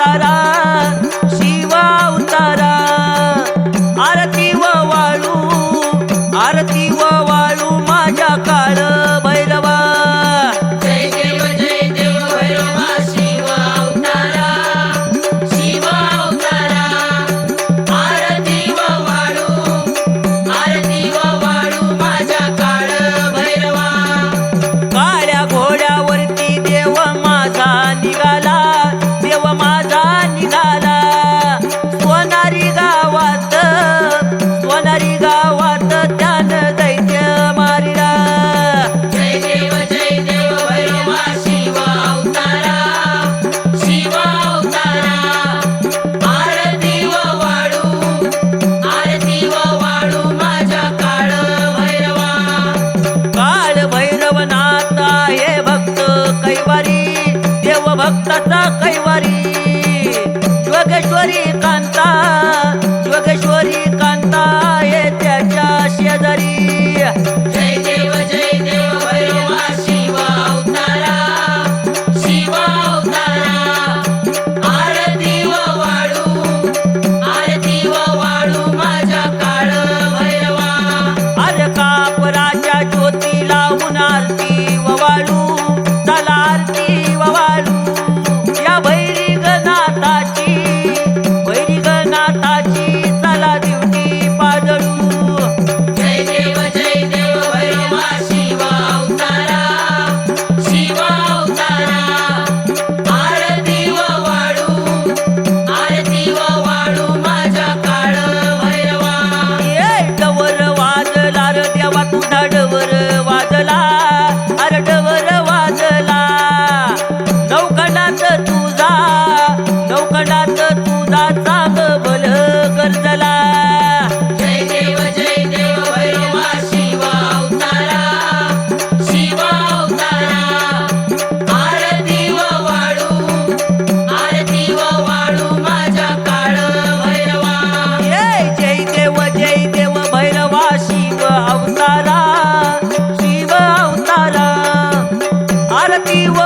তারা भक्ताचा कैवारी जोगेश्वरी कांता जोगेश्वरी tá ತೀವ